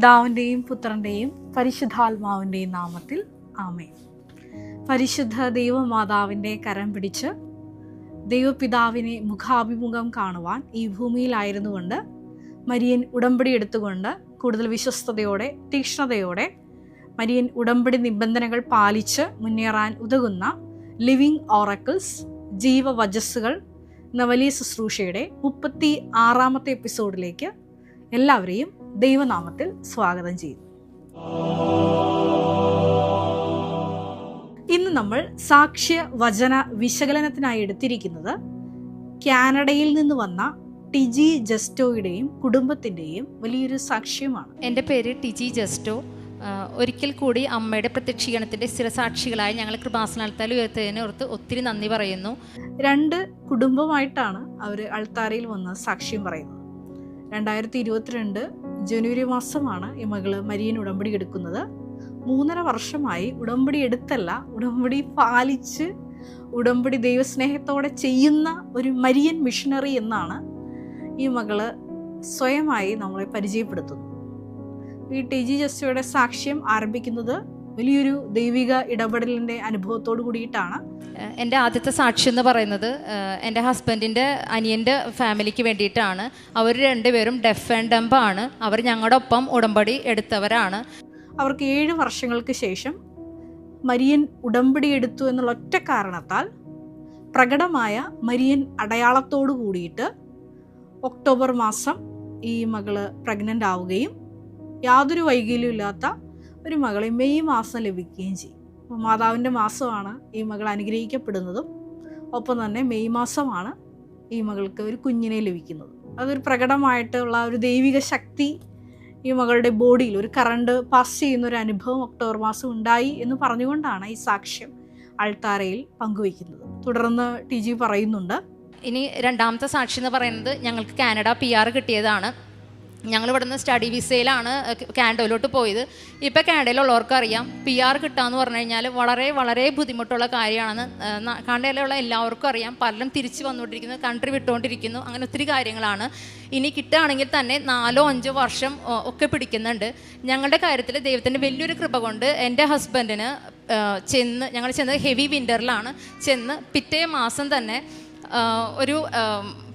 പിതാവിന്റെയും പുത്രന്റെയും പരിശുദ്ധാത്മാവിന്റെയും നാമത്തിൽ ആമേ പരിശുദ്ധ ദൈവമാതാവിന്റെ കരം പിടിച്ച് ദൈവപിതാവിനെ മുഖാഭിമുഖം കാണുവാൻ ഈ ഭൂമിയിലായിരുന്നുകൊണ്ട് മരിയൻ ഉടമ്പടി എടുത്തുകൊണ്ട് കൂടുതൽ വിശ്വസ്തയോടെ തീക്ഷ്ണതയോടെ മരിയൻ ഉടമ്പടി നിബന്ധനകൾ പാലിച്ച് മുന്നേറാൻ ഉതകുന്ന ലിവിങ് ഓറക്കിൾസ് ജീവവജസ്സുകൾ എന്ന വലിയ ശുശ്രൂഷയുടെ മുപ്പത്തി ആറാമത്തെ എപ്പിസോഡിലേക്ക് എല്ലാവരെയും ദൈവനാമത്തിൽ സ്വാഗതം ചെയ്യുന്നു. ഇന്ന് നമ്മൾ സാക്ഷ്യ വചന വിശകലനത്തിനായി എടുത്തിരിക്കുന്നത് കാനഡയിൽ നിന്ന് വന്ന ടിജി ജസ്റ്റോയുടെയും കുടുംബത്തിന്റെയും വലിയൊരു സാക്ഷ്യമാണ്. എന്റെ പേര് ടിജി ജസ്റ്റോ. ഒരിക്കൽ കൂടി അമ്മയുടെ പ്രത്യക്ഷീകരണത്തിന്റെ സ്ഥിരസാക്ഷികളായി ഞങ്ങൾ കൃപാസനാൽത്താൽ ഉയർത്തതിനെ ഓർത്ത് ഒത്തിരി നന്ദി പറയുന്നു. രണ്ട് കുടുംബമായിട്ടാണ് അവർ അൾത്താരയിൽ വന്ന് സാക്ഷ്യം പറയുന്നത്. രണ്ടായിരത്തി ഇരുപത്തിരണ്ട് ജനുവരി മാസമാണ് ഈ മകൾ മരിയൻ ഉടമ്പടി എടുക്കുന്നത്. മൂന്നര വർഷമായി ഉടമ്പടി എടുത്തല്ല ഉടമ്പടി പാലിച്ച് ഉടമ്പടി ദൈവസ്നേഹത്തോടെ ചെയ്യുന്ന ഒരു മരിയൻ മിഷണറി എന്നാണ് ഈ മകൾ സ്വയമായി നമ്മളെ പരിചയപ്പെടുത്തുന്നത്. ഈ ടി ജി ജസ്റ്റിയുടെ സാക്ഷ്യം ആരംഭിക്കുന്നത് വലിയൊരു ദൈവിക ഇടപെടലിന്റെ അനുഭവത്തോട് കൂടിയിട്ടാണ്. എന്റെ ആദ്യത്തെ സാക്ഷി എന്ന് പറയുന്നത് എന്റെ ഹസ്ബൻഡിന്റെ അനിയന്റെ ഫാമിലിക്ക് വേണ്ടിയിട്ടാണ്. അവർ രണ്ടുപേരും ഡെഫ് ആൻഡ് ഡംബ് ആണ്. അവർ ഞങ്ങളുടെ ഒപ്പം ഉടമ്പടി എടുത്തവരാണ്. അവർക്ക് ഏഴ് വർഷങ്ങൾക്ക് ശേഷം മരിയൻ ഉടമ്പടി എടുത്തു എന്നുള്ള ഒറ്റ കാരണത്താൽ പ്രകടമായ മരിയൻ അടയാളത്തോടു കൂടിയിട്ട് ഒക്ടോബർ മാസം ഈ മകൾ പ്രഗ്നന്റ് ആവുകയും യാതൊരു വൈകല്യമില്ലാത്ത ഇല്ലാത്ത ഒരു മകളെ മെയ് മാസം ലഭിക്കുകയും ചെയ്യും. മാതാവിന്റെ മാസമാണ് ഈ മകൾ അനുഗ്രഹിക്കപ്പെടുന്നതും. ഒപ്പം തന്നെ മെയ് മാസമാണ് ഈ മകൾക്ക് ഒരു കുഞ്ഞിനെ ലഭിക്കുന്നത്. അതൊരു പ്രകടമായിട്ടുള്ള ഒരു ദൈവിക ശക്തി ഈ മകളുടെ ബോഡിയിൽ ഒരു കറണ്ട് പാസ് ചെയ്യുന്ന ഒരു അനുഭവം ഒക്ടോബർ മാസം ഉണ്ടായി എന്ന് പറഞ്ഞുകൊണ്ടാണ് ഈ സാക്ഷ്യം അൾത്താരയിൽ പങ്കുവയ്ക്കുന്നത്. തുടർന്ന് ടി ജി പറയുന്നുണ്ട്. ഇനി രണ്ടാമത്തെ സാക്ഷി എന്ന് പറയുന്നത് ഞങ്ങൾക്ക് കാനഡ പി ആർ കിട്ടിയതാണ്. ഞങ്ങൾ ഇവിടെ നിന്ന് സ്റ്റഡി വിസയിലാണ് കാനഡയിലോട്ട് പോയത്. ഇപ്പോൾ കാനഡയിലുള്ളവർക്ക് അറിയാം പി ആർ കിട്ടാന്ന് പറഞ്ഞു കഴിഞ്ഞാൽ വളരെ വളരെ ബുദ്ധിമുട്ടുള്ള കാര്യമാണെന്ന് കാനഡയിലുള്ള എല്ലാവർക്കും അറിയാം പലരും തിരിച്ചു വന്നുകൊണ്ടിരിക്കുന്നു കൺട്രി വിട്ടുകൊണ്ടിരിക്കുന്നു അങ്ങനെ ഒത്തിരി കാര്യങ്ങളാണ്. ഇനി കിട്ടുകയാണെങ്കിൽ തന്നെ നാലോ അഞ്ചോ വർഷം ഒക്കെ പിടിക്കുന്നുണ്ട്. ഞങ്ങളുടെ കാര്യത്തിൽ ദൈവത്തിന്റെ വലിയൊരു കൃപ കൊണ്ട് എന്റെ ഹസ്ബൻഡിന് ചെന്ന് ഞങ്ങൾ ചെന്നത് ഹെവി വിന്ററിലാണ് ചെന്ന് പിറ്റേ മാസം തന്നെ ഒരു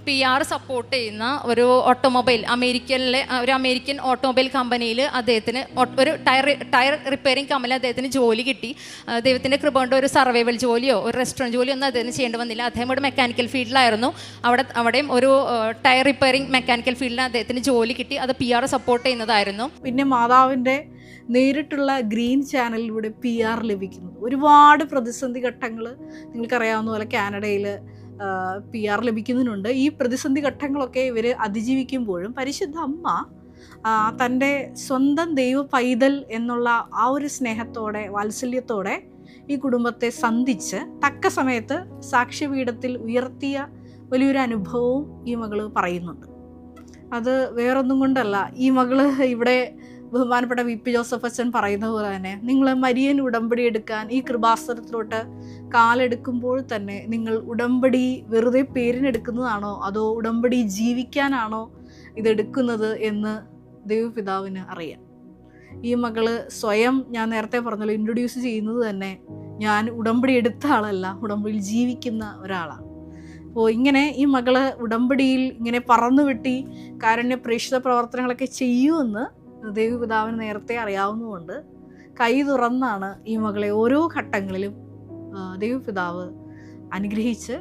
പി ആർ സപ്പോർട്ട് ചെയ്യുന്ന ഒരു ഓട്ടോമൊബൈൽ അമേരിക്കനിലെ ഒരു അമേരിക്കൻ ഓട്ടോമൊബൈൽ കമ്പനിയിൽ അദ്ദേഹത്തിന് ഒരു ടയർ ടയർ റിപ്പയറിംഗ് കമ്പനിയിൽ അദ്ദേഹത്തിന് ജോലി കിട്ടി. ദൈവത്തിന്റെ കൃപ കൊണ്ട് ഒരു സർവൈവൽ ജോലിയോ ഒരു റെസ്റ്റോറന്റ് ജോലിയോ ഒന്നും അദ്ദേഹത്തിന് ചെയ്യേണ്ടി വന്നില്ല. അദ്ദേഹം ഒരു മെക്കാനിക്കൽ ഫീൽഡിലായിരുന്നു അവിടെ അവിടെയും ഒരു ടയർ റിപ്പയറിംഗ് മെക്കാനിക്കൽ ഫീൽഡിൽ അദ്ദേഹത്തിന് ജോലി കിട്ടി. അത് പി ആർ സപ്പോർട്ട് ചെയ്യുന്നതായിരുന്നു. പിന്നെ മാതാവിന്റെ നേരിട്ടുള്ള ഗ്രീൻ ചാനലിലൂടെ പി ആർ ലഭിക്കുന്നത് ഒരുപാട് പ്രതിസന്ധി ഘട്ടങ്ങൾ നിങ്ങൾക്കറിയാവുന്ന പോലെ കാനഡയിൽ പി ആർ ലഭിക്കുന്നുണ്ട്. ഈ പ്രതിസന്ധി ഘട്ടങ്ങളൊക്കെ ഇവർ അതിജീവിക്കുമ്പോഴും പരിശുദ്ധ അമ്മ തന്റെ സ്വന്തം ദൈവ പൈതൽ എന്നുള്ള ആ ഒരു സ്നേഹത്തോടെ വാത്സല്യത്തോടെ ഈ കുടുംബത്തെ സന്ധിച്ച് തക്ക സമയത്ത് സാക്ഷ്യപീഠത്തിൽ ഉയർത്തിയ വലിയൊരു അനുഭവവും ഈ മകൾ പറയുന്നുണ്ട്. അത് വേറൊന്നും കൊണ്ടല്ല. ഈ മകൾ ഇവിടെ ബഹുമാനപ്പെട്ട വി പി ജോസഫ് അച്ഛൻ പറയുന്നത് പോലെ തന്നെ നിങ്ങൾ മരിയൻ ഉടമ്പടി എടുക്കാൻ ഈ കൃപാസനത്തിലോട്ട് കാലെടുക്കുമ്പോൾ തന്നെ നിങ്ങൾ ഉടമ്പടി വെറുതെ പേരിനെടുക്കുന്നതാണോ? അതോ ഉടമ്പടി ജീവിക്കാനാണോ ഇതെടുക്കുന്നത് എന്ന് ദൈവപിതാവിന് അറിയാം ഈ മകൾ സ്വയം ഞാൻ നേരത്തെ പറഞ്ഞല്ലോ ഇൻട്രൊഡ്യൂസ് ചെയ്യുന്നത് തന്നെ ഞാൻ ഉടമ്പടി എടുത്ത ആളല്ല ഉടമ്പടിയിൽ ജീവിക്കുന്ന ഒരാളാണ് അപ്പോൾ ഇങ്ങനെ ഈ മകൾ ഉടമ്പടിയിൽ ഇങ്ങനെ പറന്നു വിട്ടി കാരുണ്യ പ്രേക്ഷിത പ്രവർത്തനങ്ങളൊക്കെ ചെയ്യുമെന്ന് ദേവിപിതാവിന് നേരത്തെ അറിയാവുന്നതുകൊണ്ട് കൈ തുറന്നാണ് ഈ മകളെ ഓരോ ഘട്ടങ്ങളിലും ദേവി പിതാവ് അനുഗ്രഹിച്ച്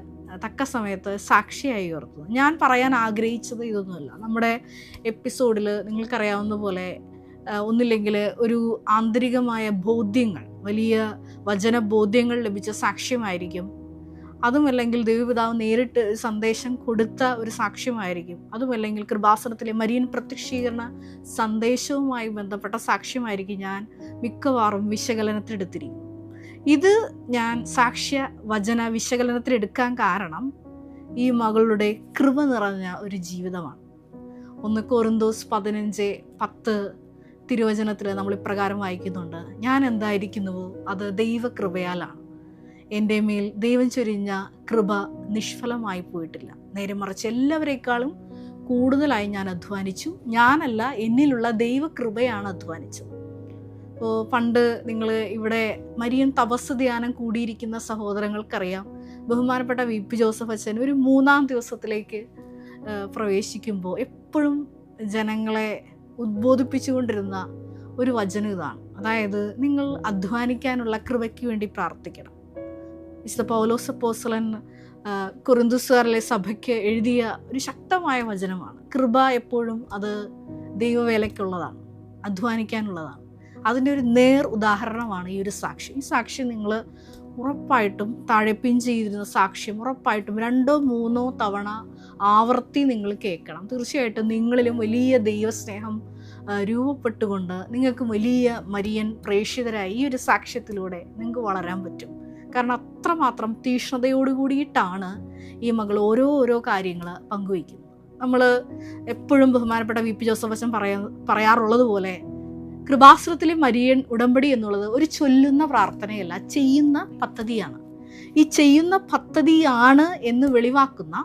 തക്ക സമയത്ത് സാക്ഷിയായി ഉയർത്തുന്നു ഞാൻ പറയാൻ ആഗ്രഹിച്ചത് ഇതൊന്നുമല്ല. നമ്മുടെ എപ്പിസോഡിൽ നിങ്ങൾക്കറിയാവുന്ന പോലെ ഒന്നില്ലെങ്കിൽ ഒരു ആന്തരികമായ ബോധ്യങ്ങൾ വലിയ വചന ബോധ്യങ്ങൾ ലഭിച്ച സാക്ഷ്യമായിരിക്കും അതുമല്ലെങ്കിൽ ദൈവപിതാവ് നേരിട്ട് സന്ദേശം കൊടുത്ത ഒരു സാക്ഷ്യമായിരിക്കും. അതുമല്ലെങ്കിൽ കൃപാസനത്തിലെ മരിയൻ പ്രത്യക്ഷീകരണ സന്ദേശവുമായി ബന്ധപ്പെട്ട സാക്ഷ്യമായിരിക്കും ഞാൻ മിക്കവാറും വിശകലനത്തിലെടുത്തിരിക്കും. ഇത് ഞാൻ സാക്ഷ്യ വചന വിശകലനത്തിലെടുക്കാൻ കാരണം ഈ മകളുടെ കൃപ നിറഞ്ഞ ഒരു ജീവിതമാണ്. ഒന്ന് കോറിന്തോസ് പതിനഞ്ച് പത്ത് തിരുവചനത്തിൽ നമ്മൾ ഇപ്രകാരം വായിക്കുന്നുണ്ട്. ഞാൻ എന്തായിരിക്കുന്നുവോ? അത് ദൈവകൃപയാലാണ്. എന്റെ മേൽ ദൈവം ചൊരിഞ്ഞ കൃപ നിഷ്ഫലമായി പോയിട്ടില്ല. നേരെ മറിച്ച് എല്ലാവരെക്കാളും കൂടുതലായി ഞാൻ അധ്വാനിച്ചു. ഞാനല്ല എന്നിലുള്ള ദൈവകൃപയാണ് അധ്വാനിച്ചത്. അപ്പോൾ പണ്ട് നിങ്ങൾ ഇവിടെ മരിയൻ തപസ് ധ്യാനം കൂടിയിരിക്കുന്ന സഹോദരങ്ങൾക്കറിയാം. ബഹുമാനപ്പെട്ട വി പി ജോസഫ് അച്ഛൻ ഒരു മൂന്നാം ദിവസത്തിലേക്ക് പ്രവേശിക്കുമ്പോൾ എപ്പോഴും ജനങ്ങളെ ഉദ്ബോധിപ്പിച്ചുകൊണ്ടിരുന്ന ഒരു വചനം ഇതാണ്. അതായത് നിങ്ങൾ അധ്വാനിക്കാനുള്ള കൃപയ്ക്ക് വേണ്ടി പ്രാർത്ഥിക്കണം. വിശുദ്ധ പൗലോസ് അപ്പോസ്തലൻ കുറുന്തുസുകാരിലെ സഭയ്ക്ക് എഴുതിയ ഒരു ശക്തമായ വചനമാണ്. കൃപ എപ്പോഴും അത് ദൈവവേലയ്ക്കുള്ളതാണ് അധ്വാനിക്കാനുള്ളതാണ്. അതിന്റെ ഒരു നേർ ഉദാഹരണമാണ് ഈ ഒരു സാക്ഷി. ഈ സാക്ഷി നിങ്ങൾ ഉറപ്പായിട്ടും തഴപ്പിൻ ചെയ്തിരുന്ന സാക്ഷ്യം ഉറപ്പായിട്ടും രണ്ടോ മൂന്നോ തവണ ആവർത്തി നിങ്ങൾ കേൾക്കണം. തീർച്ചയായിട്ടും നിങ്ങളിലും വലിയ ദൈവസ്നേഹം രൂപപ്പെട്ടുകൊണ്ട് നിങ്ങൾക്ക് വലിയ മരിയൻ പ്രേക്ഷിതരായി ഈ ഒരു സാക്ഷ്യത്തിലൂടെ നിങ്ങൾക്ക് വളരാൻ പറ്റും. കാരണം അത്രമാത്രം തീക്ഷ്ണതയോട് കൂടിയിട്ടാണ് ഈ മകൾ ഓരോ ഓരോ കാര്യങ്ങൾ പങ്കുവയ്ക്കുന്നത്. നമ്മൾ എപ്പോഴും ബഹുമാനപ്പെട്ട വി പി ജോസഫ് അച്ഛൻ പറയാ പറയാറുള്ളത് പോലെ കൃപാശ്രത്തിലെ മരിയൻ ഉടമ്പടി എന്നുള്ളത് ഒരു ചൊല്ലുന്ന പ്രാർത്ഥനയല്ല ചെയ്യുന്ന പദ്ധതിയാണ്. ഈ ചെയ്യുന്ന പദ്ധതിയാണ് എന്ന് വെളിവാക്കുന്ന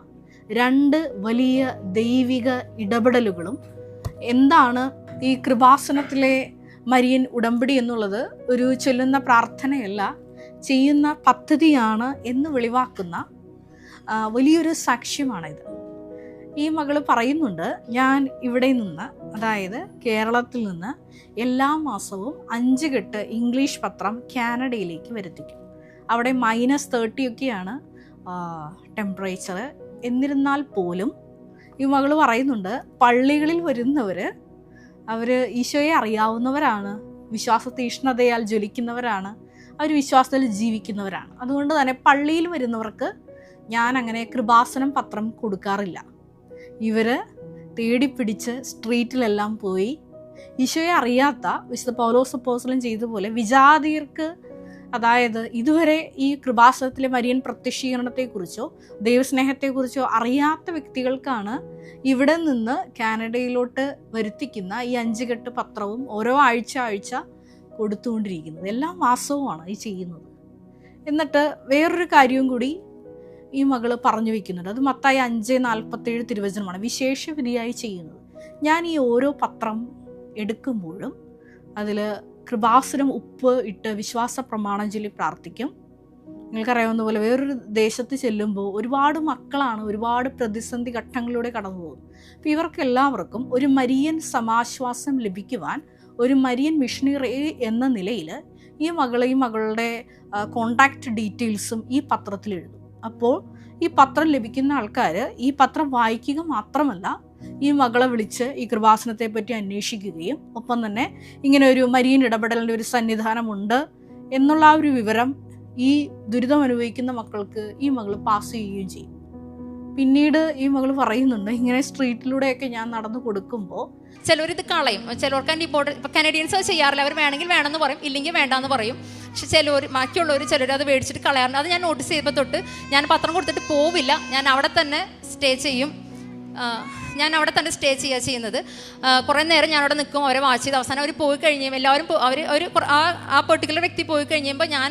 രണ്ട് വലിയ ദൈവിക ഇടപെടലുകളും എന്താണ് ഈ കൃപാസനത്തിലെ മരിയൻ ഉടമ്പടി എന്നുള്ളത് ഒരു ചൊല്ലുന്ന പ്രാർത്ഥനയല്ല ചെയ്യുന്ന പദ്ധതിയാണ് എന്ന് വെളിവാക്കുന്ന വലിയൊരു സാക്ഷ്യമാണിത്. ഈ മകൾ പറയുന്നുണ്ട് ഞാൻ ഇവിടെ നിന്ന് അതായത് കേരളത്തിൽ നിന്ന് എല്ലാ മാസവും അഞ്ച് കെട്ട് ഇംഗ്ലീഷ് പത്രം കാനഡയിലേക്ക് വരുത്തിക്കും. അവിടെ മൈനസ് തേർട്ടിയൊക്കെയാണ് ടെമ്പറേച്ചർ എന്നിരുന്നാൽ പോലും ഈ മകൾ പറയുന്നുണ്ട് പള്ളികളിൽ വരുന്നവർ അവർ ഈശോയെ അറിയാവുന്നവരാണ്. വിശ്വാസ തീഷ്ണതയാൽ ജ്വലിക്കുന്നവരാണ്. അവർ വിശ്വാസത്തിൽ ജീവിക്കുന്നവരാണ്. അതുകൊണ്ട് തന്നെ പള്ളിയിൽ വരുന്നവർക്ക് ഞാൻ അങ്ങനെ കൃപാസനം പത്രം കൊടുക്കാറില്ല. ഇവർ തേടിപ്പിടിച്ച് സ്ട്രീറ്റിലെല്ലാം പോയി ഈശോയെ അറിയാത്ത വിശുദ്ധ പൗലോസ് പോസലും ചെയ്ത പോലെ വിജാതിയർക്ക് അതായത് ഇതുവരെ ഈ കൃപാസനത്തിലെ മരിയൻ പ്രത്യക്ഷീകരണത്തെക്കുറിച്ചോ ദൈവസ്നേഹത്തെക്കുറിച്ചോ അറിയാത്ത വ്യക്തികൾക്കാണ് ഇവിടെ നിന്ന് കാനഡയിലോട്ട് വരുത്തിക്കുന്ന ഈ അഞ്ചുകെട്ട് പത്രവും ഓരോ ആഴ്ച ആഴ്ച കൊടുത്തുകൊണ്ടിരിക്കുന്നത്. എല്ലാം വാസ്തവമാണ് ഈ ചെയ്യുന്നത്. എന്നിട്ട് വേറൊരു കാര്യവും കൂടി ഈ മകൾ പറഞ്ഞു വെക്കുന്നുണ്ട്. അത് മത്തായി അഞ്ച് നാൽപ്പത്തേഴ് തിരുവചനമാണ്. വിശേഷ വിധിയായി ചെയ്യുന്നത്. ഞാൻ ഈ ഓരോ പത്രം എടുക്കുമ്പോഴും അതിൽ കൃപാസുരം ഉപ്പ് ഇട്ട് വിശ്വാസ പ്രമാണം ചൊല്ലി പ്രാർത്ഥിക്കും. നിങ്ങൾക്കറിയാവുന്ന പോലെ വേറൊരു ദേശത്ത് ചെല്ലുമ്പോൾ ഒരുപാട് മക്കളാണ് ഒരുപാട് പ്രതിസന്ധി ഘട്ടങ്ങളിലൂടെ കടന്നു പോകുന്നത് അപ്പോൾ ഇവർക്കെല്ലാവർക്കും ഒരു മരിയൻ സമാശ്വാസം ലഭിക്കുവാൻ ഒരു മരിയൻ മിഷണറി എന്ന നിലയിൽ ഈ മകളെയും മകളുടെ കോണ്ടാക്റ്റ് ഡീറ്റെയിൽസും ഈ പത്രത്തിൽ എഴുതും. അപ്പോൾ ഈ പത്രം ലഭിക്കുന്ന ആൾക്കാർ ഈ പത്രം വായിക്കുക മാത്രമല്ല ഈ മകളെ വിളിച്ച് ഈ കൃപാസനത്തെ പറ്റി അന്വേഷിക്കുകയും ഒപ്പം തന്നെ ഇങ്ങനെ ഒരു മരിയൻ ഇടപെടലിന്റെ ഒരു സന്നിധാനമുണ്ട് എന്നുള്ള ആ ഒരു വിവരം ഈ ദുരിതം അനുഭവിക്കുന്ന മക്കൾക്ക് ഈ മകൾ പാസ് ചെയ്യുകയും ചെയ്യും. പിന്നീട് ഈ മകൾ പറയുന്നുണ്ട് ഇങ്ങനെ സ്ട്രീറ്റിലൂടെയൊക്കെ ഞാൻ നടന്നു കൊടുക്കുമ്പോൾ ചിലർ ഇത് കളയും ചിലർക്ക് അതിന്റെ ഇപ്പോൾ ഇപ്പോൾ കനഡിയൻസ് ചെയ്യാറില്ല. അവർ വേണമെങ്കിൽ വേണമെന്ന് പറയും ഇല്ലെങ്കിൽ വേണ്ടാന്ന് പറയും. പക്ഷെ ചിലർ ബാക്കിയുള്ളവർ ചിലർ അത് മേടിച്ചിട്ട് കളയാറുണ്ട് അത് ഞാൻ നോട്ടീസ് ചെയ്തപ്പോൾ തൊട്ട് ഞാൻ പത്രം കൊടുത്തിട്ട് പോവില്ല. ഞാൻ അവിടെ തന്നെ സ്റ്റേ ചെയ്യും. ഞാൻ അവിടെ തന്നെ സ്റ്റേ ചെയ്യുക ചെയ്യുന്നത്. കുറേ നേരം ഞാൻ അവിടെ നിൽക്കും അവരെ വാച്ച് ചെയ്ത്. അവസാനം അവർ പോയി കഴിഞ്ഞു എല്ലാവരും അവർ ഒരു ആ ആ പെർട്ടിക്കുലർ വ്യക്തി പോയി കഴിയുമ്പോൾ ഞാൻ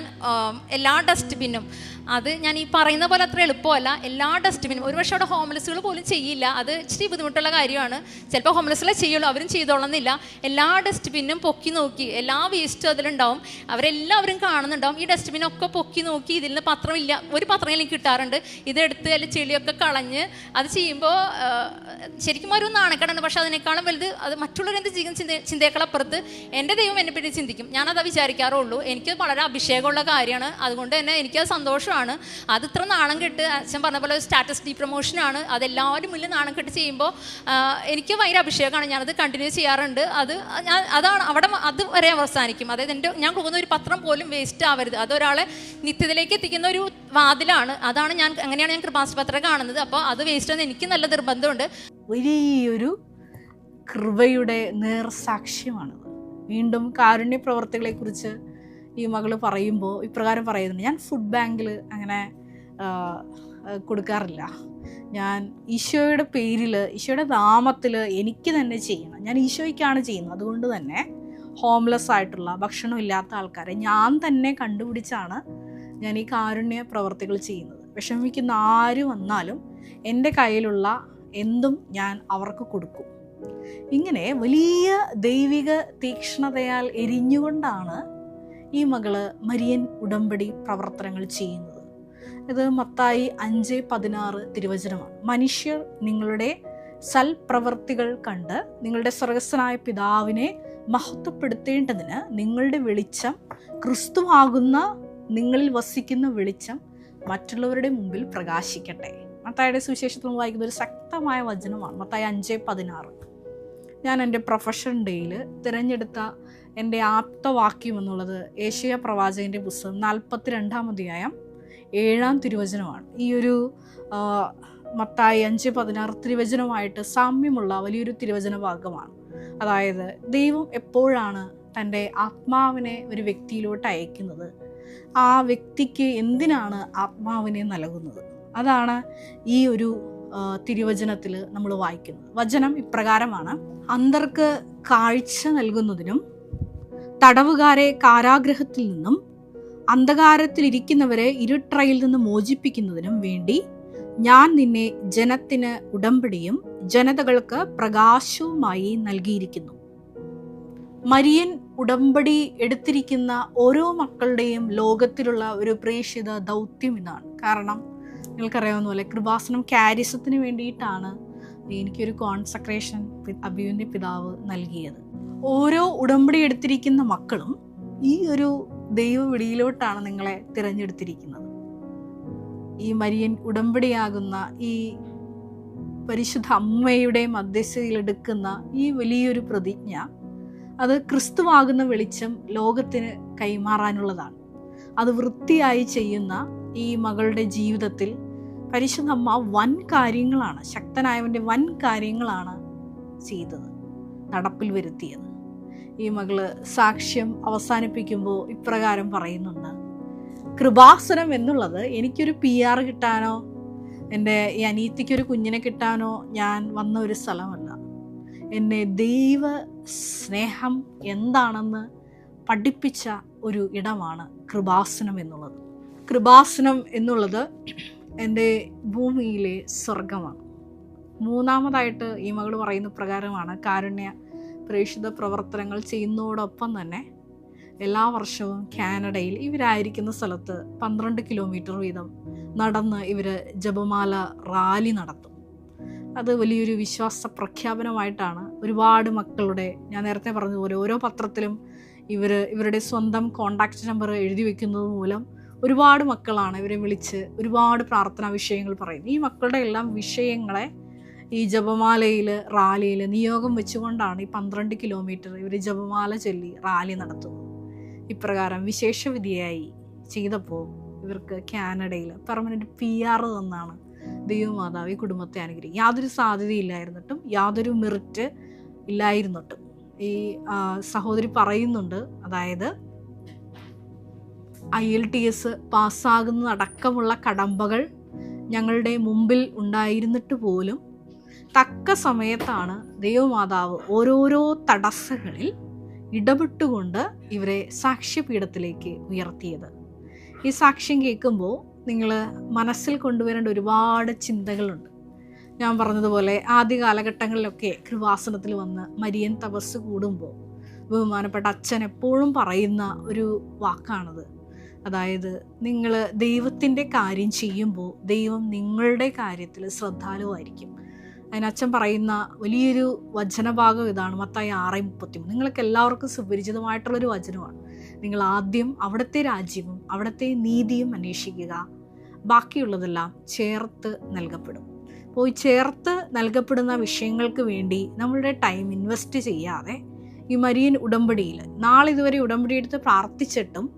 എല്ലാ ഡസ്റ്റ്ബിന്നും അത് ഞാൻ ഈ പറയുന്ന പോലെ അത്ര എളുപ്പമല്ല. എല്ലാ ഡസ്റ്റ്ബിനും ഒരുപക്ഷെ അവിടെ ഹോംലെസ്സുകൾ പോലും ചെയ്യില്ല. അത് ഇച്ചിരി ബുദ്ധിമുട്ടുള്ള കാര്യമാണ്. ചിലപ്പോൾ ഹോംലെസ്സുകളെ ചെയ്യുള്ളൂ. അവരും ചെയ്തോളന്നില്ല. എല്ലാ ഡസ്റ്റ്ബിന്നും പൊക്കി നോക്കി എല്ലാ വേസ്റ്റും അതിലുണ്ടാവും. അവരെല്ലാവരും കാണുന്നുണ്ടാവും. ഈ ഡസ്റ്റ്ബിനൊക്കെ പൊക്കി നോക്കി ഇതിൽ നിന്ന് പത്രമില്ല. ഒരു പത്രം എനിക്ക് കിട്ടാറുണ്ട്. ഇതെടുത്ത് അതിൽ ചെളിയൊക്കെ കളഞ്ഞ് അത് ചെയ്യുമ്പോൾ ശരിക്കും ഒരു നാണക്കേടാണ്. പക്ഷെ അതിനേക്കാളും വലുത് അത് മറ്റുള്ളവരെന്ത് ചിന്ത ചിന്തയേക്കാളപ്പുറത്ത് എന്റെ ദൈവം എന്നെ പറ്റി ചിന്തിക്കും. ഞാനത് വിചാരിക്കാറുള്ളൂ. എനിക്ക് വളരെ അഭിഷേകമുള്ള കാര്യമാണ്. അതുകൊണ്ട് തന്നെ എനിക്കത് സന്തോഷമാണ്. അത് ഇത്ര നാണം കെട്ട് അച്ഛൻ പറഞ്ഞ പോലെ സ്റ്റാറ്റസ് ഡീ പ്രൊമോഷനാണ് അതെല്ലാവരും മുന്നിൽ നാണം കെട്ട് ചെയ്യുമ്പോൾ എനിക്ക് ഭയങ്കര അഭിഷേകമാണ്. ഞാനത് കണ്ടിന്യൂ ചെയ്യാറുണ്ട്. അത് ഞാൻ അതാണ് അവിടെ അത് വരെ അവസാനിക്കും. അതായത് എന്റെ ഞാൻ കൊടുക്കുന്ന ഒരു പത്രം പോലും വേസ്റ്റ് ആവരുത്. അതൊരാളെ നിത്യത്തിലേക്ക് എത്തിക്കുന്ന ഒരു വാതിലാണ്. അതാണ് ഞാൻ അങ്ങനെയാണ് ഞാൻ കൃപാസ്പത്രം കാണുന്നത്. അപ്പോൾ അത് വേസ്റ്റ് എന്ന് എനിക്ക് നല്ല നിർബന്ധമുണ്ട്. വലിയൊരു കൃപയുടെ നേർസാക്ഷ്യമാണത്. വീണ്ടും കാരുണ്യ പ്രവർത്തികളെക്കുറിച്ച് ഈ മകൾ പറയുമ്പോൾ ഇപ്രകാരം പറയുന്നുണ്ട്. ഞാൻ ഫുഡ് ബാങ്കിൽ അങ്ങനെ കൊടുക്കാറില്ല. ഞാൻ ഈശോയുടെ പേരിൽ ഈശോയുടെ നാമത്തിൽ എനിക്ക് തന്നെ ചെയ്യണം. ഞാൻ ഈശോയ്ക്കാണ് ചെയ്യുന്നത്. അതുകൊണ്ട് തന്നെ ഹോംലെസ് ആയിട്ടുള്ള ഭക്ഷണമില്ലാത്ത ആൾക്കാരെ ഞാൻ തന്നെ കണ്ടുപിടിച്ചാണ് ഞാൻ ഈ കാരുണ്യ പ്രവർത്തികൾ ചെയ്യുന്നത്. വിഷമിക്കുന്ന ആര് വന്നാലും എന്റെ കയ്യിലുള്ള എന്തും ഞാൻ അവർക്ക് കൊടുക്കും. ഇങ്ങനെ വലിയ ദൈവിക തീക്ഷ്ണതയാൽ എരിഞ്ഞുകൊണ്ടാണ് ഈ മകൾ മരിയൻ ഉടമ്പടി പ്രവർത്തനങ്ങൾ ചെയ്യുന്നത്. ഇത് മത്തായി അഞ്ച് പതിനാറ് തിരുവചനമാണ്. മനുഷ്യർ നിങ്ങളുടെ സൽപ്രവർത്തികൾ കണ്ട് നിങ്ങളുടെ സ്വർഗസ്വനായ പിതാവിനെ മഹത്വപ്പെടുത്തേണ്ടതിന് നിങ്ങളുടെ വെളിച്ചം ക്രിസ്തുവാകുന്ന നിങ്ങളിൽ വസിക്കുന്ന വെളിച്ചം മറ്റുള്ളവരുടെ മുമ്പിൽ പ്രകാശിക്കട്ടെ. മത്തായുടെ സുവിശേഷത്തിൽ വായിക്കുന്ന ഒരു ശക്തമായ വചനമാണ്. മത്തായി അഞ്ച് പതിനാറ്. ഞാൻ എന്റെ പ്രൊഫഷൻ ഡേയിൽ തിരഞ്ഞെടുത്ത എന്റെ ആപ്തവാക്യം എന്നുള്ളത് ഏഷ്യ പ്രവാചകന്റെ പുസ്തകം നാൽപ്പത്തി രണ്ടാം അധ്യായം ഏഴാം തിരുവചനമാണ്. ഈ ഒരു മത്തായി അഞ്ച് പതിനാറ് തിരുവചനമായിട്ട് സാമ്യമുള്ള വലിയൊരു തിരുവചന ഭാഗമാണ്. അതായത് ദൈവം എപ്പോഴാണ് തന്റെ ആത്മാവിനെ ഒരു വ്യക്തിയിലോട്ട് അയക്കുന്നത്? ആ വ്യക്തിക്ക് എന്തിനാണ് ആത്മാവിനെ നൽകുന്നത്? അതാണ് ഈ ഒരു തിരുവചനത്തിൽ നമ്മൾ വായിക്കുന്നത്. വചനം ഇപ്രകാരമാണ്. അന്തർക്ക് കാഴ്ച നൽകുന്നതിനും തടവുകാരെ കാരാഗ്രഹത്തിൽ നിന്നും അന്ധകാരത്തിലിരിക്കുന്നവരെ ഇരുട്ടറയിൽ നിന്ന് മോചിപ്പിക്കുന്നതിനും വേണ്ടി ഞാൻ നിന്നെ ജനത്തിന് ഉടമ്പടിയും ജനതകൾക്ക് പ്രകാശവുമായി നൽകിയിരിക്കുന്നു. മരിയൻ ഉടമ്പടി എടുത്തിരിക്കുന്ന ഓരോ മക്കളുടെയും ലോകത്തിലുള്ള ഒരു പ്രേക്ഷിത ദൗത്യം ഇതാണ്. കാരണം നിങ്ങൾക്കറിയാവുന്ന പോലെ കൃപാസനം കാരിസത്തിന് വേണ്ടിയിട്ടാണ് എനിക്കൊരു കോൺസക്രേഷൻ അബിയുവിന്റെ പിതാവ് നൽകിയത്. ഓരോ ഉടമ്പടി എടുത്തിരിക്കുന്ന മക്കളും ഈ ഒരു ദൈവവിടിയിലോട്ടാണ് നിങ്ങളെ തിരഞ്ഞെടുത്തിരിക്കുന്നത്. ഈ മരിയൻ ഉടമ്പടിയാകുന്ന ഈ പരിശുദ്ധ അമ്മയുടെ മധ്യസ്ഥതയിലെടുക്കുന്ന ഈ വലിയൊരു പ്രതിജ്ഞ അത് ക്രിസ്തുവാകുന്ന വെളിച്ചം ലോകത്തിന് കൈമാറാനുള്ളതാണ്. അത് വൃത്തിയായി ചെയ്യുന്ന ഈ മകളുടെ ജീവിതത്തിൽ പരിശുദ്ധ അമ്മ വൻ കാര്യങ്ങളാണ് ശക്തനായവന്റെ വൻ കാര്യങ്ങളാണ് ചെയ്തത് നടപ്പിൽ വരുത്തിയത്. ഈ മകൾ സാക്ഷ്യം അവസാനിപ്പിക്കുമ്പോൾ ഇപ്രകാരം പറയുന്നുണ്ട് കൃപാസനം എന്നുള്ളത് എനിക്കൊരു പി ആർ കിട്ടാനോ എന്റെ ഈ അനീത്തിക്കൊരു കുഞ്ഞിനെ കിട്ടാനോ ഞാൻ വന്ന ഒരു സ്ഥലമല്ല. എന്നെ ദൈവ സ്നേഹം എന്താണെന്ന് പഠിപ്പിച്ച ഒരു ഇടമാണ് കൃപാസനം എന്നുള്ളത്. കൃപാസനം എന്നുള്ളത് എന്റെ ഭൂമിയിലെ സ്വർഗമാണ് മൂന്നാമതായിട്ട് ഈ മകൾ പറയുന്ന പ്രകാരമാണ് കാരുണ്യ പ്രേക്ഷിത പ്രവർത്തനങ്ങൾ ചെയ്യുന്നതോടൊപ്പം തന്നെ എല്ലാ വർഷവും കാനഡയിൽ ഇവരായിരിക്കുന്ന സ്ഥലത്ത് പന്ത്രണ്ട് കിലോമീറ്റർ വീതം നടന്ന് ഇവർ ജപമാല റാലി നടത്തും. അത് വലിയൊരു വിശ്വാസ പ്രഖ്യാപനമായിട്ടാണ് ഒരുപാട് മക്കളുടെ ഞാൻ നേരത്തെ പറഞ്ഞതുപോലെ ഓരോ പത്രത്തിലും ഇവർ ഇവരുടെ സ്വന്തം കോണ്ടാക്റ്റ് നമ്പർ എഴുതി വെക്കുന്നത് മൂലം ഒരുപാട് മക്കളാണ് ഇവരെ വിളിച്ച് ഒരുപാട് പ്രാർത്ഥനാ വിഷയങ്ങൾ പറയുന്നത് ഈ മക്കളുടെ എല്ലാം വിഷയങ്ങളെ ഈ ജപമാലയിൽ റാലിയിൽ നിയോഗം വെച്ചുകൊണ്ടാണ് ഈ പന്ത്രണ്ട് കിലോമീറ്റർ ഇവർ ജപമാല ചൊല്ലി റാലി നടത്തുന്നത്. ഇപ്രകാരം വിശേഷവിധിയായി ചെയ്തപ്പോൾ ഇവർക്ക് കാനഡയിൽ പെർമനന്റ് പി ആർ തന്നാണ് ദൈവമാതാവ് ഈ കുടുംബത്തെ അനുഗ്രഹിക്കും യാതൊരു സാധ്യതയില്ലായിരുന്നിട്ടും യാതൊരു മെറിറ്റ് ഇല്ലായിരുന്നിട്ടും. ഈ സഹോദരി പറയുന്നുണ്ട്. അതായത് ഐ എൽ ടി എസ് പാസ്സാകുന്നതടക്കമുള്ള കടമ്പകൾ ഞങ്ങളുടെ മുമ്പിൽ ഉണ്ടായിരുന്നിട്ട് പോലും തക്ക സമയത്താണ് ദൈവമാതാവ് ഓരോരോ തടസ്സങ്ങളിൽ ഇടപെട്ടുകൊണ്ട് ഇവരെ സാക്ഷ്യപീഠത്തിലേക്ക് ഉയർത്തിയത്. ഈ സാക്ഷ്യം കേൾക്കുമ്പോൾ നിങ്ങൾ മനസ്സിൽ കൊണ്ടുവരേണ്ട ഒരുപാട് ചിന്തകളുണ്ട്. ഞാൻ പറഞ്ഞതുപോലെ ആദ്യ കാലഘട്ടങ്ങളിലൊക്കെ കൃപാസനത്തിൽ വന്ന് മരിയൻ തപസ് കൂടുമ്പോൾ ബഹുമാനപ്പെട്ട അച്ഛൻ എപ്പോഴും പറയുന്ന ഒരു വാക്കാണത്. അതായത് നിങ്ങൾ ദൈവത്തിന്റെ കാര്യം ചെയ്യുമ്പോൾ ദൈവം നിങ്ങളുടെ കാര്യത്തിൽ ശ്രദ്ധാലുവായിരിക്കും. അതിനച്ഛൻ പറയുന്ന വലിയൊരു വചനഭാഗം ഇതാണ് മത്തായി ആറ് മുപ്പത്തിമൂന്ന്. നിങ്ങൾക്ക് എല്ലാവർക്കും സുപരിചിതമായിട്ടുള്ളൊരു വചനമാണ്. നിങ്ങൾ ആദ്യം അവിടുത്തെ രാജ്യവും അവിടുത്തെ നീതിയും അന്വേഷിക്കുക. ബാക്കിയുള്ളതെല്ലാം ചേർത്ത് നൽകപ്പെടും. പോയി ചേർത്ത് നൽകപ്പെടുന്ന വിഷയങ്ങൾക്ക് വേണ്ടി നമ്മളുടെ ടൈം ഇൻവെസ്റ്റ് ചെയ്യാതെ ഈ മരിയൻ ഉടമ്പടിയിൽ നാളെ ഇതുവരെ ഉടമ്പടി എടുത്ത് പ്രാർത്ഥിച്ചിട്ടും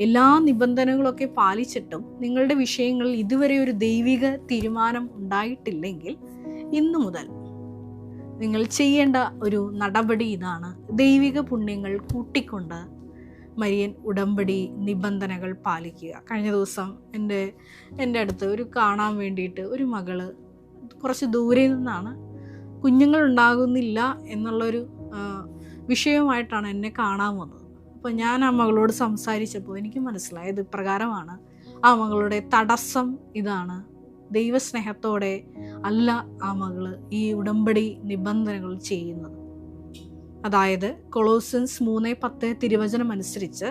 എല്ലാ നിബന്ധനകളൊക്കെ പാലിച്ചിട്ടും നിങ്ങളുടെ വിഷയങ്ങളിൽ ഇതുവരെ ഒരു ദൈവിക തീരുമാനം ഉണ്ടായിട്ടില്ലെങ്കിൽ ഇന്നു മുതൽ നിങ്ങൾ ചെയ്യേണ്ട ഒരു നടപടി ഇതാണ്. ദൈവിക പുണ്യങ്ങൾ കൂട്ടിക്കൊണ്ട് മരിയൻ ഉടമ്പടി നിബന്ധനകൾ പാലിക്കുക. കഴിഞ്ഞ ദിവസം എന്റെ എന്റെ അടുത്ത് ഒരു കാണാൻ വേണ്ടിയിട്ട് ഒരു മകൾ കുറച്ച് ദൂരെ നിന്നാണ് കുഞ്ഞുങ്ങൾ ഉണ്ടാകുന്നില്ല എന്നുള്ളൊരു വിഷയവുമായിട്ടാണ് എന്നെ കാണാൻ വന്നത്. അപ്പോൾ ഞാൻ ആ മകളോട് സംസാരിച്ചപ്പോൾ എനിക്ക് മനസ്സിലായത് ഇപ്രകാരമാണ്. ആ മകളുടെ തടസ്സം ഇതാണ്. ദൈവസ്നേഹത്തോടെ അല്ല ആ ഈ ഉടമ്പടി നിബന്ധനകൾ ചെയ്യുന്നത്. അതായത് കൊളോസിൻസ് മൂന്ന് പത്ത് തിരുവചനം അനുസരിച്ച്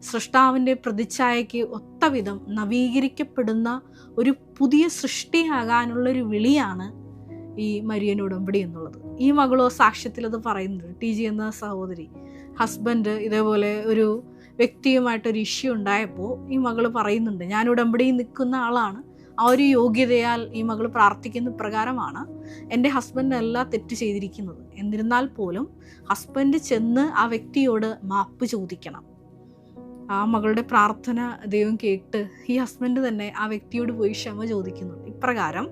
സൃഷ്ടാവിന്റെ പ്രതിച്ഛായയ്ക്ക് ഒത്തവിധം നവീകരിക്കപ്പെടുന്ന ഒരു പുതിയ സൃഷ്ടിയാകാനുള്ളൊരു വിളിയാണ് ഈ മരിയൻ ഉടമ്പടി എന്നുള്ളത്. ഈ മകളോ സാക്ഷ്യത്തിൽ അത് പറയുന്നുണ്ട് ടി ജി എന്ന സഹോദരി. ഹസ്ബൻഡ് ഇതേപോലെ ഒരു വ്യക്തിയുമായിട്ടൊരു ഇഷ്യൂ ഉണ്ടായപ്പോൾ ഈ മകൾ പറയുന്നുണ്ട് ഞാൻ ഉടമ്പടിയിൽ നിൽക്കുന്ന ആളാണ്. ആ ഒരു യോഗ്യതയാൽ ഈ മകൾ പ്രാർത്ഥിക്കുന്ന പ്രകാരമാണ് എന്റെ ഹസ്ബൻഡ് എല്ലാ തെറ്റ് ചെയ്തിരിക്കുന്നത്. എന്നിരുന്നാൽ പോലും ഹസ്ബൻഡ് ചെന്ന് ആ വ്യക്തിയോട് മാപ്പ് ചോദിക്കണം. ആ മകളുടെ പ്രാർത്ഥന ദൈവം കേട്ട് ഈ ഹസ്ബൻഡ് തന്നെ ആ വ്യക്തിയോട് പോയി ക്ഷമ ചോദിക്കുന്നുണ്ട്. ഇപ്രകാരം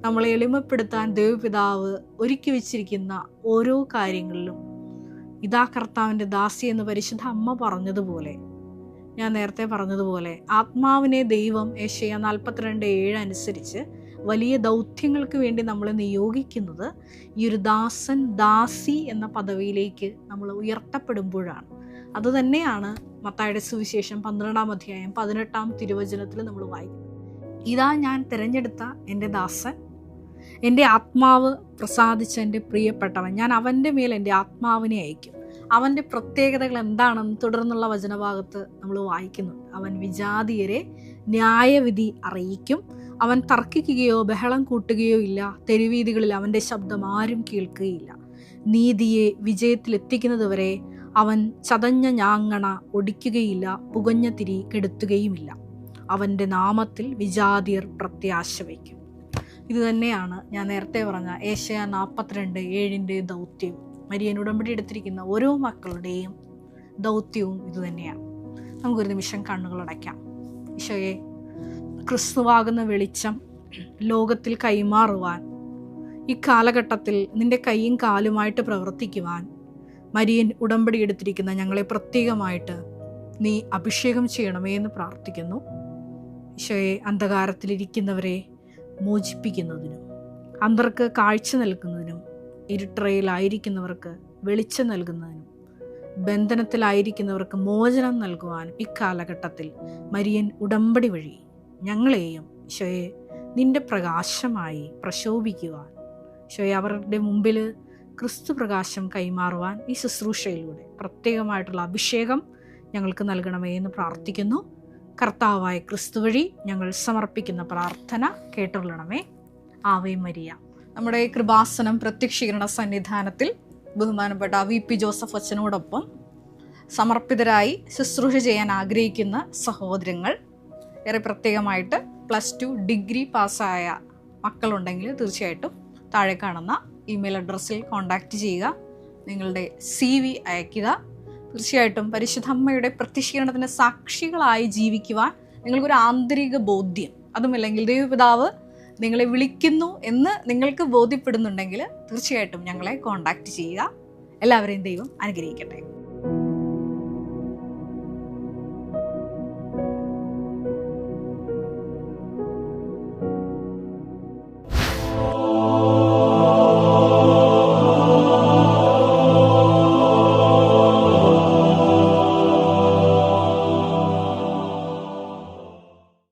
നമ്മളെ എളിമപ്പെടുത്താൻ ദൈവപിതാവ് ഒരുക്കി വെച്ചിരിക്കുന്ന ഓരോ കാര്യങ്ങളിലും ഇതാ കർത്താവിന്റെ ദാസി എന്ന് പരിശുദ്ധ അമ്മ പറഞ്ഞതുപോലെ. ഞാൻ നേരത്തെ പറഞ്ഞതുപോലെ ആത്മാവിനെ ദൈവം ഏഷ്യ നാൽപ്പത്തിരണ്ട് ഏഴ് അനുസരിച്ച് വലിയ ദൗത്യങ്ങൾക്ക് വേണ്ടി നമ്മളെ നിയോഗിക്കുന്നത് ഈ ഒരു ദാസൻ ദാസി എന്ന പദവിയിലേക്ക് നമ്മൾ ഉയർത്തപ്പെടുമ്പോഴാണ്. അതുതന്നെയാണ് മത്തായുടെ സുവിശേഷം പന്ത്രണ്ടാം അധ്യായം പതിനെട്ടാം തിരുവചനത്തിൽ നമ്മൾ വായിക്കുന്നത്. ഇതാ ഞാൻ തിരഞ്ഞെടുത്ത എന്റെ ദാസൻ എന്റെ ആത്മാവ് പ്രസാദിച്ച എന്റെ പ്രിയപ്പെട്ടവൻ. ഞാൻ അവന്റെ മേൽ എന്റെ ആത്മാവിനെ അയക്കും. അവന്റെ പ്രത്യേകതകൾ എന്താണെന്ന് തുടർന്നുള്ള വചനഭാഗത്ത് നമ്മൾ വായിക്കുന്നുണ്ട്. അവൻ വിജാതീയരെ ന്യായവിധി അറിയിക്കും. അവൻ തർക്കിക്കുകയോ ബഹളം കൂട്ടുകയോ ഇല്ല. തെരുവീതികളിൽ അവന്റെ ശബ്ദം ആരും കേൾക്കുകയില്ല. നീതിയെ വിജയത്തിലെത്തിക്കുന്നതുവരെ അവൻ ചതഞ്ഞ ഞാങ്ങണ ഒടിക്കുകയില്ല പുകഞ്ഞ തിരി കെടുത്തുകയുമില്ല. അവന്റെ നാമത്തിൽ വിജാതിയർ പ്രത്യാശ വയ്ക്കും. ഇത് തന്നെയാണ് ഞാൻ നേരത്തെ പറഞ്ഞ ഏഷ്യ നാൽപ്പത്തിരണ്ട് ഏഴിന്റെ ദൗത്യം മരിയൻ ഉടമ്പടി എടുത്തിരിക്കുന്ന ഓരോ മക്കളുടെയും ദൗത്യവും ഇതുതന്നെയാണ്. നമുക്കൊരു നിമിഷം കണ്ണുകൾ അടയ്ക്കാം. ഈശോയെ ക്രിസ്തുവാകുന്ന വെളിച്ചം ലോകത്തിൽ കൈമാറുവാൻ ഈ കാലഘട്ടത്തിൽ നിന്റെ കൈയും കാലുമായിട്ട് പ്രവർത്തിക്കുവാൻ മരിയൻ ഉടമ്പടി എടുത്തിരിക്കുന്ന ഞങ്ങളെ പ്രത്യേകമായിട്ട് നീ അഭിഷേകം ചെയ്യണമേ എന്ന് പ്രാർത്ഥിക്കുന്നു. ഈശോയെ അന്ധകാരത്തിലിരിക്കുന്നവരെ മോചിപ്പിക്കുന്നതിനും അന്തർക്ക് കാഴ്ച നൽകുന്നതിനും ഇരുട്ടറയിലായിരിക്കുന്നവർക്ക് വെളിച്ചം നൽകുന്നതിനും ബന്ധനത്തിലായിരിക്കുന്നവർക്ക് മോചനം നൽകുവാനും ഇക്കാലഘട്ടത്തിൽ മരിയൻ ഉടമ്പടി വഴി ഞങ്ങളെയും ഷോയെ നിന്റെ പ്രകാശമായി പ്രശോഭിക്കുവാൻ ഷോയെ അവരുടെ മുമ്പിൽ ക്രിസ്തു പ്രകാശം കൈമാറുവാൻ ഈ ശുശ്രൂഷയിലൂടെ പ്രത്യേകമായിട്ടുള്ള അഭിഷേകം ഞങ്ങൾക്ക് നൽകണമേ എന്ന് പ്രാർത്ഥിക്കുന്നു. കർത്താവായ ക്രിസ്തു വഴി ഞങ്ങൾ സമർപ്പിക്കുന്ന പ്രാർത്ഥന കേട്ടുകൊള്ളണമേ ആവേ മരിയ. നമ്മുടെ കൃപാസനം പ്രത്യക്ഷീകരണ സന്നിധാനത്തിൽ ബഹുമാനപ്പെട്ട വി പി ജോസഫ് അച്ഛനോടൊപ്പം സമർപ്പിതരായി ശുശ്രൂഷ ചെയ്യാൻ ആഗ്രഹിക്കുന്ന സഹോദരങ്ങൾ ഏറെ പ്രത്യേകമായിട്ട് പ്ലസ് ടു ഡിഗ്രി പാസ്സായ മക്കളുണ്ടെങ്കിൽ തീർച്ചയായിട്ടും താഴെ കാണുന്ന ഇമെയിൽ അഡ്രസ്സിൽ കോൺടാക്റ്റ് ചെയ്യുക. നിങ്ങളുടെ സി വി അയയ്ക്കുക. തീർച്ചയായിട്ടും പരിശുദ്ധമ്മയുടെ പ്രത്യക്ഷീകരണത്തിന് സാക്ഷികളായി ജീവിക്കുവാൻ നിങ്ങൾക്കൊരു ആന്തരിക ബോധ്യം. അതുമല്ലെങ്കിൽ ദൈവപിതാവ് നിങ്ങളെ വിളിക്കുന്നു എന്ന് നിങ്ങൾക്ക് ബോധ്യപ്പെടുന്നുണ്ടെങ്കിൽ തീർച്ചയായിട്ടും ഞങ്ങളെ കോൺടാക്റ്റ് ചെയ്യുക. എല്ലാവരെയും ദൈവം അനുഗ്രഹിക്കട്ടെ.